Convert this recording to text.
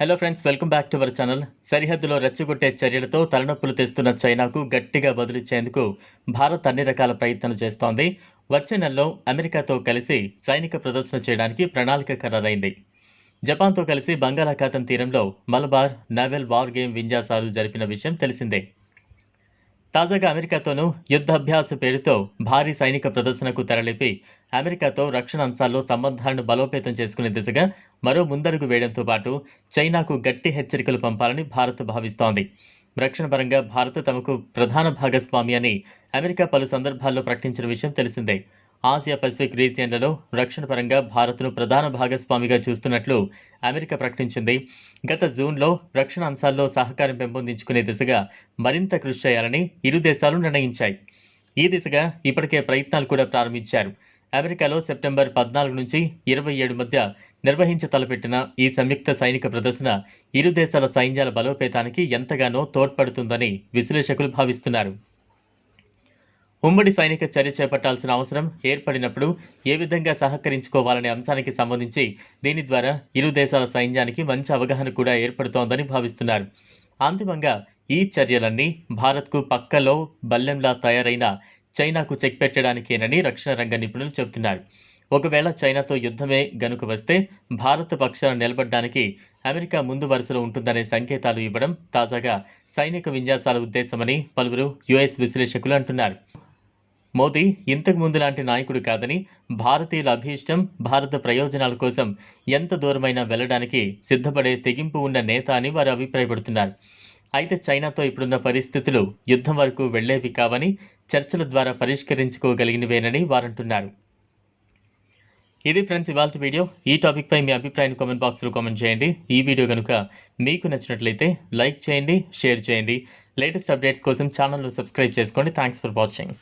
Hello friends welcome back to our channel సరిహద్దులో రెచ్చగొట్టే చర్యలతో తలనొప్పులు తెస్తున్న చైనాకు గట్టిగా బదులిచ్చేందుకు భారత్ అన్ని రకాల ప్రయత్నాలు చేస్తోంది. వచ్చే నెలలో అమెరికాతో కలిసి సైనిక ప్రదర్శన చేయడానికి ప్రణాళిక ఖరారైంది. జపాన్తో కలిసి బంగాళాఖాతం తీరంలో మలబార్ నవెల్ వార్ గేమ్ విన్యాసాలు జరిపిన విషయం తెలిసిందే. తాజాగా అమెరికాతోనూ యుద్ధాభ్యాస పేరుతో భారీ సైనిక ప్రదర్శనకు తెరలిపి అమెరికాతో రక్షణ అంశాల్లో సంబంధాలను బలోపేతం చేసుకునే దిశగా మరో ముందడుగు వేయడంతో పాటు చైనాకు గట్టి హెచ్చరికలు పంపాలని భారత్ భావిస్తోంది. రక్షణ పరంగా భారత్ తమకు ప్రధాన భాగస్వామి అని అమెరికా పలు సందర్భాల్లో ప్రకటించిన విషయం తెలిసిందే. ఆసియా పసిఫిక్ రీజియన్లలో రక్షణ పరంగా భారత్ను ప్రధాన భాగస్వామిగా చూస్తున్నట్లు అమెరికా ప్రకటించింది. గత జూన్లో రక్షణ అంశాల్లో సహకారం పెంపొందించుకునే దిశగా మరింత కృషి చేయాలని ఇరు దేశాలు నిర్ణయించాయి. ఈ దిశగా ఇప్పటికే ప్రయత్నాలు కూడా ప్రారంభించారు. అమెరికాలో సెప్టెంబర్ పద్నాలుగు నుంచి ఇరవై ఏడు మధ్య నిర్వహించ తలపెట్టిన ఈ సంయుక్త సైనిక ప్రదర్శన ఇరు దేశాల సైన్యాల బలోపేతానికి ఎంతగానో తోడ్పడుతుందని విశ్లేషకులు భావిస్తున్నారు. ఉమ్మడి సైనిక చర్య చేపట్టాల్సిన అవసరం ఏర్పడినప్పుడు ఏ విధంగా సహకరించుకోవాలనే అంశానికి సంబంధించి దీని ద్వారా ఇరు దేశాల సైన్యానికి మంచి అవగాహన కూడా ఏర్పడుతోందని భావిస్తున్నారు. అంతిమంగా ఈ చర్యలన్నీ భారత్కు పక్కలో బల్లెంలా తయారైన చైనాకు చెక్ పెట్టడానికేనని రక్షణ రంగ నిపుణులు చెబుతున్నారు. ఒకవేళ చైనాతో యుద్ధమే గనుక వస్తే భారత పక్షాన నిలబడడానికి అమెరికా ముందు వరుసలో ఉంటుందనే సంకేతాలు ఇవ్వడం తాజాగా సైనిక విన్యాసాల ఉద్దేశమని పలువురు యుఎస్ విశ్లేషకులు అంటున్నారు. మోదీ ఇంతకు ముందు లాంటి నాయకుడు కాదని భారతీయుల అభీష్టం భారత ప్రయోజనాల కోసం ఎంత దూరమైనా వెళ్ళడానికి సిద్ధపడే తెగింపు ఉన్న నేత అని వారు అభిప్రాయపడుతున్నారు. అయితే చైనాతో ఇప్పుడున్న పరిస్థితులు యుద్ధం వరకు వెళ్ళేవి కావని చర్చల ద్వారా పరిష్కరించుకోగలిగినవేనని వారంటున్నారు. ఇది ఫ్రెండ్స్ ఇవాళ వీడియో. ఈ టాపిక్పై మీ అభిప్రాయాన్ని కామెంట్ బాక్స్లో కామెంట్ చేయండి. ఈ వీడియో కనుక మీకు నచ్చినట్లయితే లైక్ చేయండి షేర్ చేయండి. లేటెస్ట్ అప్డేట్స్ కోసం ఛానల్ను సబ్స్క్రైబ్ చేసుకోండి. Thanks for watching.